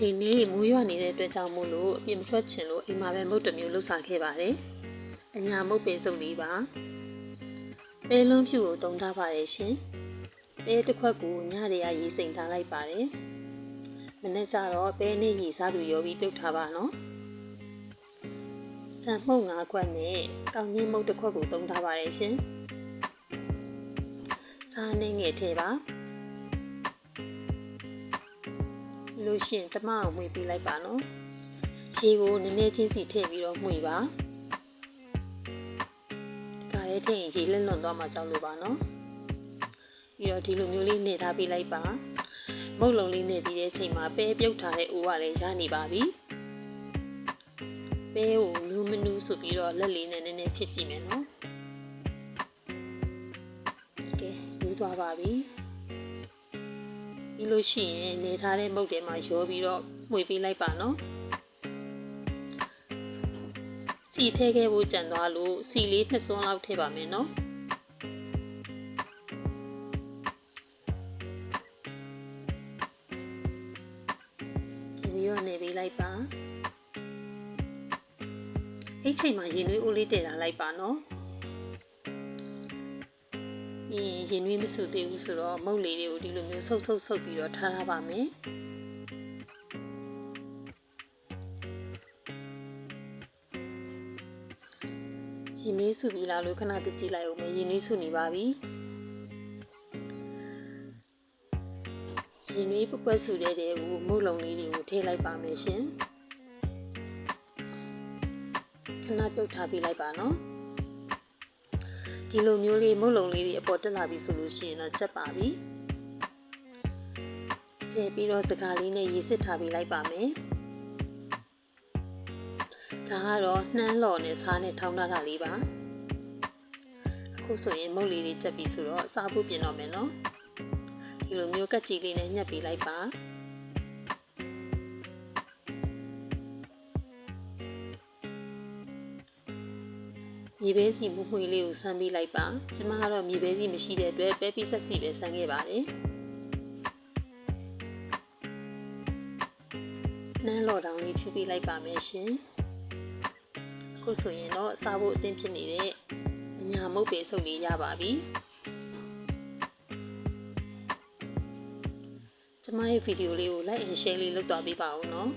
ဒီနေ့မိုးရွာနေတဲ့အတွက်ကြောင့်မို့လို့အပြင်မထွက်ချင်လို့အိမ်မှာပဲမုတ်တစ်မျိုးလှုပ်စားခဲ့ပါတယ်။အညာမုတ်ပင်စုပ်လေးပါ။ပဲလုံးဖြူကိုတုံထားပါတယ်ရှင်။ပဲတစ်ခွက်ကိုညရေရရေးစိမ်ထားလိုက်ပါတယ်။မနေ့ကျတော့ပဲနဲ့ရေစားသူရောပြီးပြုတ်ထားပါနော်။ဆန်မှုတ်၅ခွက်နဲ့ကောင်းကြီးမုတ်တစ်ခွက်ကိုတုံထားပါတယ်ရှင်။စားနေငယ်ထဲပါ။ လို့ရှိရင်တမအောင်မှွေပေးလိုက်ပါနော်ရေကိုနည်းနည်းချင်းစီထည့်ပြီးတော့မှွေပါဒီကရဲထည့်ရင်ရေလက်လွန်သွားမှကြောက်လို့ပါနော်ပြီးတော့ဒီလိုမျိုးလေးနေထားပေးလိုက်ပါမုတ်လုံးလေးနေပြီးတဲ့အချိန်မှာပဲပြုတ်ထားတဲ့အိုးကလည်းရနေပါပြီပဲကိုနူးမနူးဆိုပြီးတော့လက်လေးနဲ့နည်းနည်းဖြစ်ကြည့်မယ်နော်ကဲနူးသွားပါပြီ ပြီးလို့ရှိရင်နေထားတဲ့မုတ်ထဲမှာရောပြီးတော့မှွေပေးလိုက်ပါနော်စီထဲခဲ့ဖို့ကြံသွားလို့စီလေးနှစ်စွန်းလောက်ထည့်ပါမယ်နော်ထည့်ပြီးတော့နေပေးလိုက်ပါအဲ့ချိန်မှာရင်နွေးအိုးလေးတည်ထားလိုက်ပါနော် ပြီးရင်ရင်နွေးမစုသေးဘူးဆိုတော့မုတ်လေးတွေကိုဒီလိုမျိုးဆုပ်ဆုပ်ဆုပ်ပြီးတော့ထားထားပါမယ်ရင်နွေးစုပြီးလာလို့ခဏတကြည့်လိုက်အောင်မယ်ရင်နွေးစုနေပါပြီရင်နွေးပပွက်စုတဲ့တဲ့ကိုမုတ်လုံးလေးတွေကိုထည့်လိုက်ပါမယ်ရှင်ခဏပြုတ်ထားပေးလိုက်ပါနော် ဒီလိုမျိုးလေးမုတ်လုံးလေးတွေအပေါ်တက်လာပြီဆိုလို့ရှိရင်တော့ချက်ပါပြီဆယ်ပြီးတော့စကားလေးနဲ့ရေစစ်ထားပေးလိုက်ပါမယ်ဒါကတော့နှမ်းလော်နဲ့စားနဲ့ထောင်းထားတာလေးပါအခုဆိုရင်မုတ်လေးတွေချက်ပြီဆိုတော့စားဖို့ပြင်တော့မယ်နော်ဒီလိုမျိုးကက်ကြီးလေးနဲ့ညှက်ပေးလိုက်ပါ မြေပဲစီမွှွှေလေးကိုဆမ်းပေးလိုက်ပါကျမကတော့မြေပဲစီမရှိတဲ့အတွက်ပဲပိဆက်စီပဲဆမ်းခဲ့ပါတယ်နန်းလော်တောင်လေးဖြူပေးလိုက်ပါမယ်ရှင်အခုဆိုရင်တော့စားဖို့အသင့်ဖြစ်နေတဲ့အညာမုတ်ပေဆုပ်လေးရပါပြီကျမရဲ့ဗီဒီယိုလေးကို like and share လေးလုပ်သွားပေးပါဦးနော်